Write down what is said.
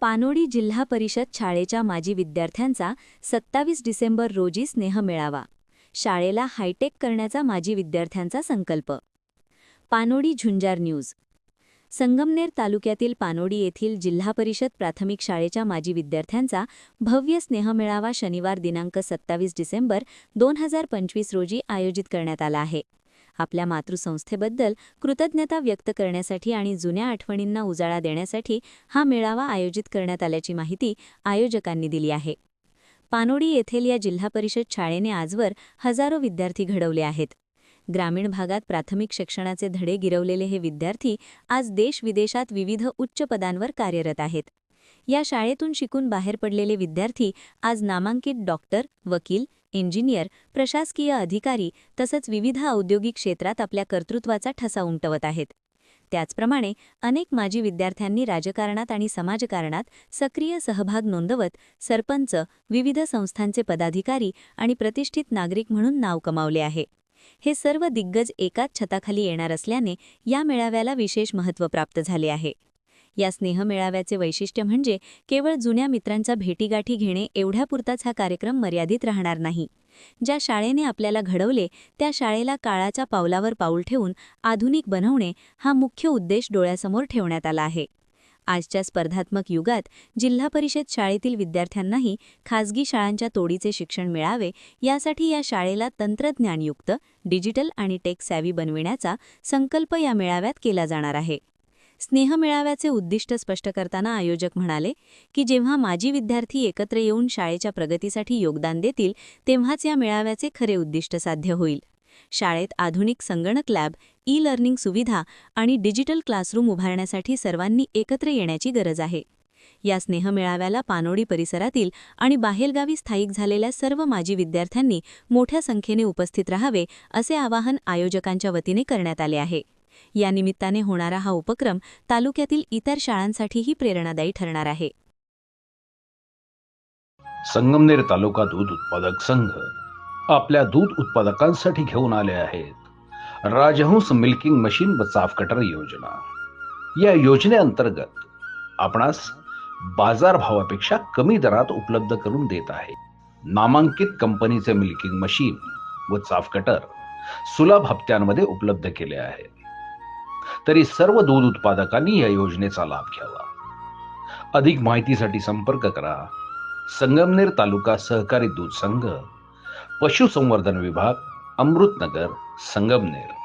पानोडी जिल्हा परिषद शाळेच्या माजी विद्यार्थ्यांचा सत्तावीस डिसेंबर रोजी स्नेह मिळावा. शाळेला हायटेक करण्याचा माजी विद्यार्थ्यांचा संकल्प. पानोडी झुंजार न्यूज. संगमनेर तालुक्यातील पानोडी येथील जिल्हा परिषद प्राथमिक शाळेच्या माजी विद्यार्थ्यांचा भव्य स्नेहमेळावा शनिवार दिनांक सत्तावीस डिसेंबर दोन हजार पंचवीस रोजी आयोजित करण्यात आला आहे. आपल्या मातृसंस्थेबद्दल कृतज्ञता व्यक्त करण्यासाठी आणि जुन्या आठवणींना उजाळा देण्यासाठी हा मेळावा आयोजित करण्यात आल्याची माहिती आयोजकांनी दिली आहे. पानोडी येथील या जिल्हा परिषद शाळेने आजवर हजारो विद्यार्थी घडवले आहेत. ग्रामीण भागात प्राथमिक शिक्षणाचे धडे गिरवलेले हे विद्यार्थी आज देश-विदेशात विविध उच्च पदांवर कार्यरत आहेत. या शाळेतून शिकून बाहेर पडलेले विद्यार्थी आज नामांकित डॉक्टर वकील इंजिनियर प्रशासकीय अधिकारी तसंच विविध औद्योगिक क्षेत्रात आपल्या कर्तृत्वाचा ठसा उमटवत आहेत. त्याचप्रमाणे अनेक माजी विद्यार्थ्यांनी राजकारणात आणि समाजकारणात सक्रिय सहभाग नोंदवत सरपंच विविध संस्थांचे पदाधिकारी आणि प्रतिष्ठित नागरिक म्हणून नाव कमावले आहे. हे सर्व दिग्गज एकाच छताखाली येणार असल्याने या मेळाव्याला विशेष महत्त्व प्राप्त झाले आहे. या स्नेहमेळाव्याचे वैशिष्ट्य म्हणजे केवळ जुन्या मित्रांचा भेटीगाठी घेणे एवढ्यापुरताच हा कार्यक्रम मर्यादित राहणार नाही. ज्या शाळेने आपल्याला घडवले त्या शाळेला काळाच्या पावलावर पाऊल ठेवून आधुनिक बनवणे हा मुख्य उद्देश डोळ्यासमोर ठेवण्यात आला आहे. आजच्या स्पर्धात्मक युगात जिल्हा परिषद शाळेतील विद्यार्थ्यांनाही खासगी शाळांच्या तोडीचे शिक्षण मिळावे यासाठी या शाळेला तंत्रज्ञानयुक्त डिजिटल आणि टेक सॅवी बनविण्याचा संकल्प या मेळाव्यात केला जाणार आहे. स्नेह मेळाव्याचे उद्दिष्ट स्पष्ट करताना आयोजक म्हणाले की जेव्हा माजी विद्यार्थी एकत्र येऊन शाळेच्या प्रगतीसाठी योगदान देतील तेव्हाच या मेळाव्याचे खरे उद्दिष्ट साध्य होईल. शाळेत आधुनिक संगणक लॅब ई लर्निंग सुविधा आणि डिजिटल क्लासरूम उभारण्यासाठी सर्वांनी एकत्र येण्याची गरज आहे. या स्नेह मेळाव्याला पानोडी परिसरातील आणि बाहेरगावी स्थायिक झालेल्या सर्व माजी विद्यार्थ्यांनी मोठ्या संख्येने उपस्थित राहावे असे आवाहन आयोजकांच्या वतीने करण्यात आले आहे. या निमित्ताने होणारा हा उपक्रम तालुक्यातील इतर शाळांसाठीही प्रेरणादायी ठरणार आहे. संगमनेर तालुका दूध उत्पादक संघ आपल्या दूध उत्पादकांसाठी घेऊन आले आहेत. राजहंस मिल्किंग मशीन व चाफ कटर योजना. या योजनेअंतर्गत आपणास बाजार भावापेक्षा कमी दरात उपलब्ध करून देत आहे. नामांकित कंपनीचे मिल्किंग मशीन व चाफ कटर सुलभ हप्त्यांमध्ये उपलब्ध केले आहे तरी सर्व दूध उत्पादकांनी या योजनेचा लाभ घ्यावा. अधिक माहितीसाठी संपर्क करा. संगमनेर तालुका सहकारी दूध संघ पशुसंवर्धन विभाग अमृतनगर संगमनेर.